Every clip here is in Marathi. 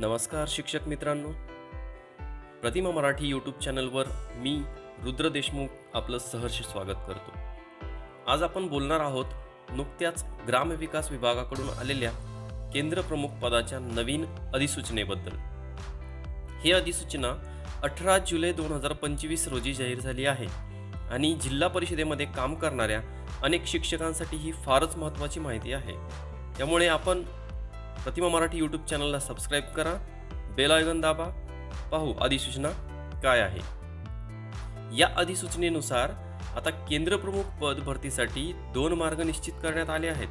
नमस्कार शिक्षक मित्रांनो. प्रतिमा मराठी यूट्यूब चॅनलवर मी रुद्र देशमुख आपलं सहर्ष स्वागत करतो. आज आपण बोलणार आहोत नुकत्याच ग्रामविकास विभागाकडून आलेल्या केंद्रप्रमुख पदाच्या नवीन अधिसूचनेबद्दल. ही अधिसूचना अठरा जुलै दोन हजार पंचवीस रोजी जाहीर झाली आहे आणि जिल्हा परिषदेमध्ये काम करणाऱ्या अनेक शिक्षकांसाठी ही फारच महत्त्वाची माहिती आहे. त्यामुळे आपण प्रतिमा मराठी यूट्यूब चॅनलला सबस्क्राईब करा. बेल आयकॉन दाबा. पाहू अधिसूचना काय आहे. या अधिसूचनेनुसार आता केंद्रप्रमुख पद भरतीसाठी दोन मार्ग निश्चित करण्यात आले आहेत.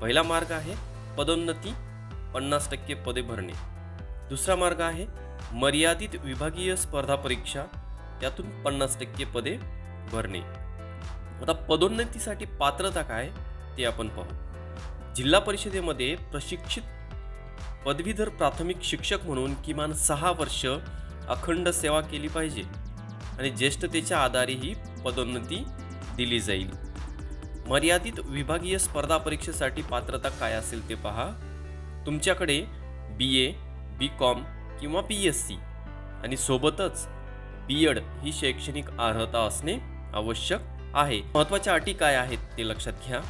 पहिला मार्ग आहे पदोन्नती पन्नास टक्के पदे भरणे. दुसरा मार्ग आहे मर्यादित विभागीय स्पर्धा परीक्षा त्यातून पन्नास टक्के पदे भरणे. आता पदोन्नतीसाठी पात्रता काय ते आपण पाहू. जिल्हा परिषदेमध्ये प्रशिक्षित पदवीधर प्राथमिक शिक्षक म्हणून किमान सहा वर्ष अखंड सेवा केली पाहिजे आणि ज्येष्ठतेच्या आधारे ही पदोन्नती दिली जाईल. मर्यादित विभागीय स्पर्धा परीक्षेसाठी पात्रता काय असेल ते पहा. तुमच्याकडे बी ए बी कॉम किंवा पी एस सी आणि सोबतच बी एड ही शैक्षणिक अर्हता असणे आवश्यक आहे. महत्त्वाच्या अटी काय आहेत ते लक्षात घ्या.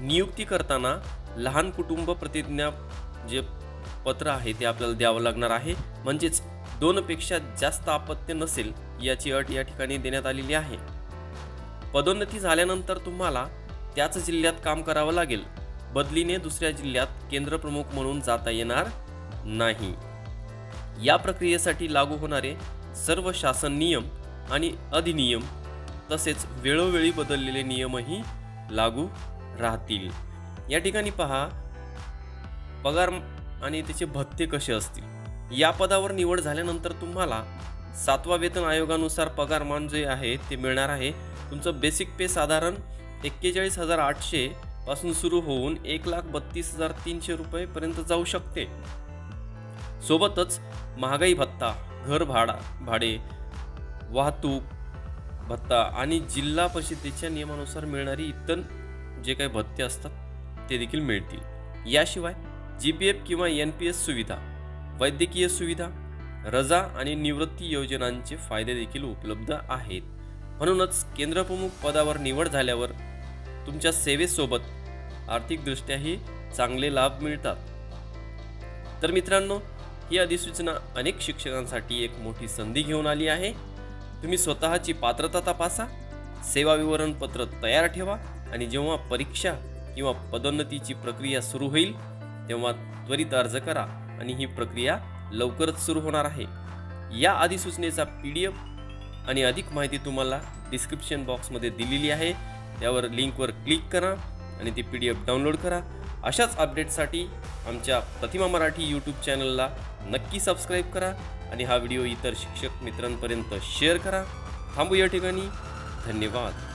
नियुक्ती करताना लहान कुटुंब प्रतिज्ञा जे पत्र आहे ते आपल्याला द्यावं लागणार आहे. म्हणजेच दोनपेक्षा जास्त अपत्य नसेल याची अट या ठिकाणी देण्यात आलेली आहे. पदोन्नती झाल्यानंतर तुम्हाला त्याच जिल्ह्यात काम करावं लागेल. बदलीने दुसऱ्या जिल्ह्यात केंद्रप्रमुख म्हणून जाता येणार नाही. या प्रक्रियेसाठी लागू होणारे सर्व शासन नियम आणि अधिनियम तसेच वेळोवेळी बदललेले नियमही लागू राहतील. या ठिकाणी पहा पगार आणि त्याचे भत्ते कसे असतील? या पदावर निवड झाल्यानंतर तुम्हाला सातवा वेतन आयोगानुसार पगारमान जे आहे ते मिळणार आहे. तुमचं बेसिक पे साधारण एक्केचाळीस हजार आठशे पासून सुरू होऊन एक लाख बत्तीस हजार तीनशे रुपयेपर्यंत जाऊ शकते. सोबतच महागाई भत्ता घर भाडा भाडे वाहतूक भत्ता आणि जिल्हा परिषदेच्या नियमानुसार मिळणारी इतर जे काही भत्ते असतात ते देखील मिळतील. याशिवाय जी पी एफ किंवा एन पी एस सुविधा वैद्यकीय सुविधा रजा आणि निवृत्ती योजनांचे फायदे देखील उपलब्ध आहेत. म्हणूनच केंद्रप्रमुख पदावर निवड झाल्यावर तुमच्या सेवेसोबत आर्थिकदृष्ट्याही चांगले लाभ मिळतात. तर मित्रांनो ही अधिसूचना अनेक शिक्षकांसाठी एक मोठी संधी घेऊन आली आहे. तुम्ही स्वतःची पात्रता तपासा सेवा विवरणपत्र तयार ठेवा आणि जेव्हा परीक्षा किंवा पदोन्नतीची प्रक्रिया सुरू होईल तेव्हा त्वरित अर्ज करा आणि ही प्रक्रिया लवकरच सुरू होणार आहे. या अधिसूचनेचा पी डी एफ आणि अधिक माहिती तुम्हाला डिस्क्रिप्शन बॉक्समध्ये दिलेली आहे. त्यावर लिंकवर क्लिक करा आणि ती पी डी एफ डाउनलोड करा. अशाच अपडेटसाठी आमच्या प्रतिमा मराठी यूट्यूब चॅनलला नक्की सबस्क्राईब करा आणि हा व्हिडिओ इतर शिक्षक मित्रांपर्यंत शेअर करा. थांबू या ठिकाणी. धन्यवाद.